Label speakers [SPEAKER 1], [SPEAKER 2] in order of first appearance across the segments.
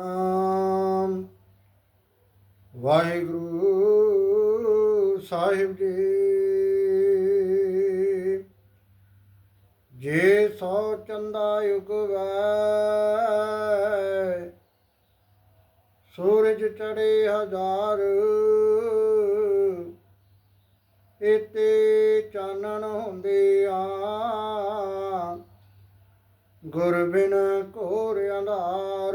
[SPEAKER 1] ਆਮ। ਵਾਹਿਗੁਰੂ ਸਾਹਿਬ ਜੀ। ਜੇ ਸੋ ਚੰਦਾ ਉਗਵੈ, ਸੂਰਜ ਚੜੇ ਹਜ਼ਾਰ, ਇਤੇ ਚਾਨਣ ਹੁੰਦੇ ਆ। ਗੁਰ ਬਿਨ ਘੋਰ ਅੰਧਾਰ।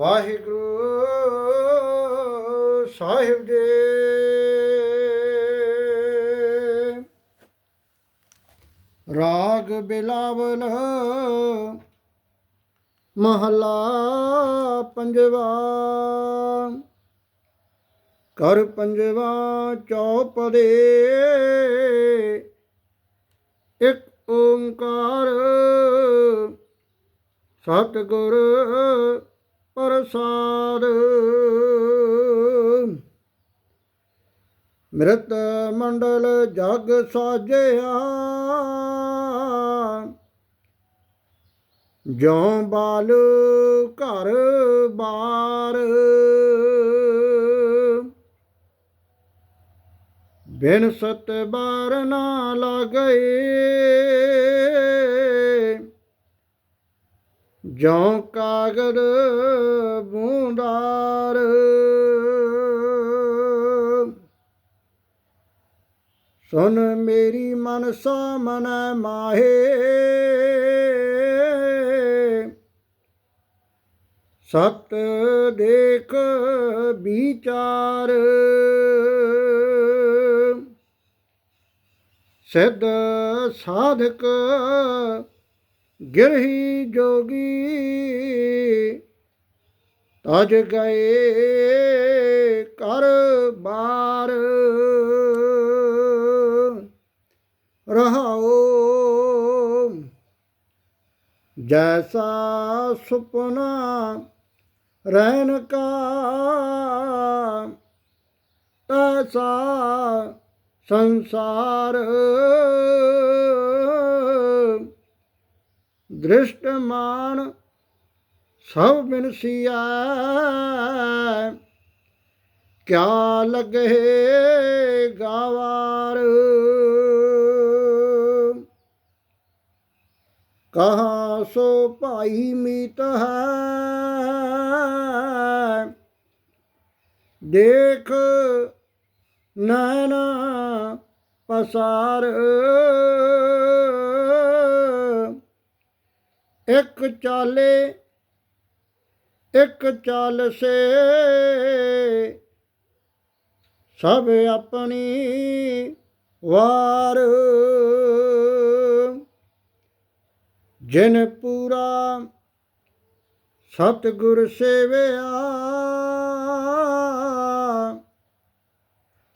[SPEAKER 1] ਵਾਹਿਗੁਰੂ ਸਾਹਿਬ ਜੀ। ਰਾਗ ਬਿਲਾਵਲ ਮਹਲਾ ਪੰਜਵਾ। ਕਰ ਪੰਜਵਾ ਚੌਪਦੇ। ਇੱਕ ਓੰਕਾਰ ਸਤਿਗੁਰ ਪ੍ਰਸਾਦ। ਮ੍ਰਿਤ ਮੰਡਲ ਜਗ ਸਾਜਿਆ। ਜਿਉ ਬਾਲ ਘਰ ਬਾਰ। ਬਿਨ ਸਤ ਬਾਰ ਨਾ ਲਗਏ ਜਿਉ ਕਾਗਦ ਬੂੰਦਾਰ। ਸੁਨ ਮੇਰੀ ਮਨਸਾ ਮਨ ਮਾਹੇ। ਸਤ ਦੇਖ ਵਿਚਾਰ। ਸਿੱਧ ਸਾਧਕ ਗਿਰਹੀ ਜੋਗੀ ਤਜ ਗਏ ਕਰ ਬਾਰ। ਰਹਾਓ ਜੈਸਾ ਸੁਪਨਾ ਰਹਿਣ ਕਾ ਤੈਸਾ ਸੰਸਾਰ ਦ੍ਰਿਸ਼ਟਮਾਨ ਸਭ ਬਿਨਸੀਆ ਕਿਆ ਲਗੇ ਗਾਵਾਰ? ਕਹਾ ਸੋ ਭਾਈ ਮੀਤ ਹੈ? ਦੇਖ ਨੈਣਾ ਪਸਾਰ। ਇੱਕ ਚਾਲੇ, ਇੱਕ ਚਾਲ ਸੇ ਸਭ ਆਪਣੀ ਵਾਰ। ਜਿਨ ਪੂਰਾ ਸਤਿਗੁਰ ਸੇਵਿਆ,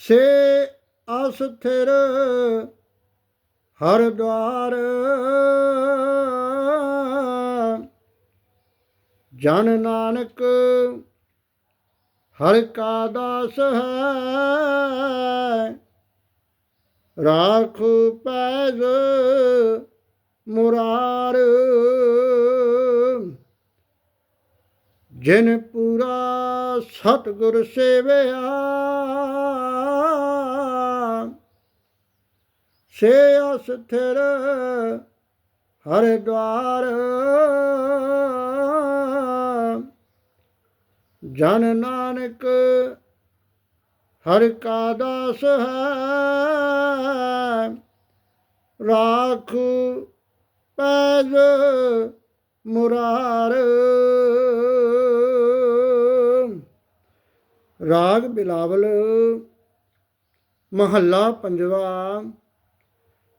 [SPEAKER 1] ਸੇ ਅਸਥਿਰ ਹਰ ਦਵਾਰ ਜਨ ਨਾਨਕ ਹਰ ਕਾ ਦਾਸ ਹੈ। ਰਾਖ ਪੈਜ ਮੁਰਾਰ। ਜਿਨ ਪੂਰਾ ਸਤਿਗੁਰ ਸੇਵਿਆ, ਸੇ ਅਸਥਿਰ ਹਰ ਦਵਾਰ ਜਨ ਨਾਨਕ ਹਰ ਕਾ ਦਾਸ ਹੈ। ਰਾਖ ਪੈਜ ਮੁਰਾਰ। ਰਾਗ ਬਿਲਾਵਲ ਮਹੱਲਾ ਪੰਜਵਾ।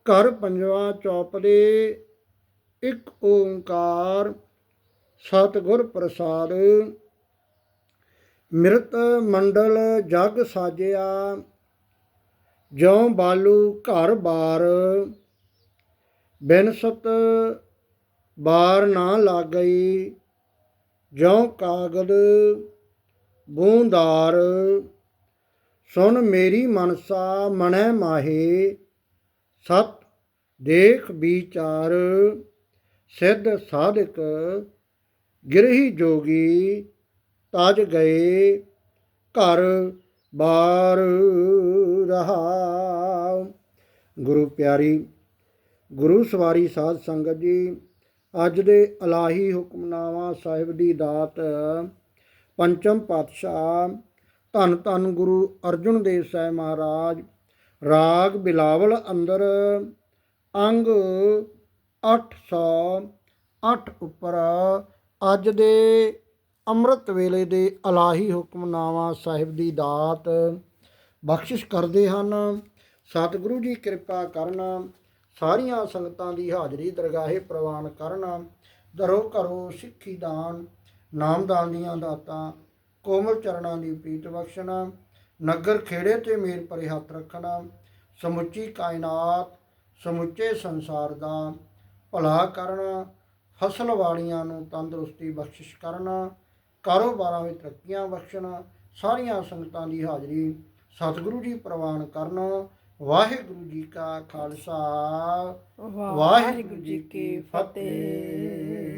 [SPEAKER 1] ਘਰ ਪੰਜਵਾ ਚੌਪਦੇ ਇੱਕ ਓੰਕਾਰ। ਸਤਿਗੁਰ ਪ੍ਰਸਾਦ ਮਿਰਤ ਮੰਡਲ ਜਗ ਸਾਜਿਆ, ਜਿਉ ਬਾਲੂ ਘਰ ਬਾਰ। ਬਿਨਸਤ ਬਾਰ ਨਾ ਲਾਗਈ, ਜਿਉ ਕਾਗਦ ਬੂੰਦਾਰ। ਸੁਣ ਮੇਰੀ ਮਨਸਾ ਮਣੈ ਮਾਹੇ, ਸਤ ਦੇਖ ਵਿਚਾਰ। ਸਿੱਧ ਸਾਧਕ ਗਿਰਹੀ ਜੋਗੀ ਤਜ ਗਏ ਘਰ ਬਾਰ ਰਹਾ। ਗੁਰੂ ਪਿਆਰੀ, ਗੁਰੂ ਸਵਾਰੀ ਸਾਧ ਸੰਗਤ ਜੀ, ਅੱਜ ਦੇ ਅਲਾਹੀ ਹੁਕਮਨਾਮਾ ਸਾਹਿਬ ਦੀ ਦਾਤ, ਪੰਚਮ ਪਾਤਸ਼ਾਹ ਧੰਨ ਧੰਨ ਗੁਰੂ ਅਰਜਨ ਦੇਵ ਸਾਹਿਬ ਮਹਾਰਾਜ, ਰਾਗ ਬਿਲਾਵਲ ਅੰਦਰ ਅੰਗ 808 ਉੱਪਰ ਅੱਜ ਦੇ ਅੰਮ੍ਰਿਤ ਵੇਲੇ ਦੇ ਅਲਾਹੀ ਹੁਕਮਨਾਮਾ ਸਾਹਿਬ ਦੀ ਦਾਤ ਬਖਸ਼ਿਸ਼ ਕਰਦੇ ਹਨ। ਸਤਿਗੁਰੂ ਜੀ ਕਿਰਪਾ ਕਰਨ, ਸਾਰੀਆਂ ਸੰਗਤਾਂ ਦੀ ਹਾਜ਼ਰੀ ਦਰਗਾਹੇ ਪ੍ਰਵਾਨ ਕਰਨ ਦਰੋ ਕਰੋ ਸਿੱਖੀ ਦਾਨ, ਨਾਮਦਾਨ ਦੀਆਂ ਦਾਤਾਂ, ਕੋਮਲ ਚਰਨਾਂ ਦੀ ਪ੍ਰੀਤ ਬਖਸ਼ਣਾ, ਨਗਰ ਖੇੜੇ ਤੇ ਮੇਰ ਪਰੇ ਹੱਥ ਰੱਖਣਾ, ਸਮੁੱਚੀ ਕਾਇਨਾਤ, ਸਮੁੱਚੇ ਸੰਸਾਰ ਦਾ ਭਲਾ ਕਰਨਾ ਫਸਲ ਵਾਲੀਆਂ ਨੂੰ ਤੰਦਰੁਸਤੀ ਬਖਸ਼ਿਸ਼ ਕਰਨਾ ਕਾਰੋਬਾਰਾਂ ਵਿੱਚ ਤਰੱਕੀਆਂ ਬਖਸ਼ਣਾ ਸਾਰੀਆਂ ਸੰਗਤਾਂ ਦੀ ਹਾਜ਼ਰੀ ਸਤਿਗੁਰੂ ਜੀ ਪ੍ਰਵਾਨ ਕਰਨਾ। ਵਾਹਿਗੁਰੂ ਜੀ ਕਾ ਖਾਲਸਾ। ਵਾਹਿਗੁਰੂ ਜੀ ਕੀ ਫਤਿਹ।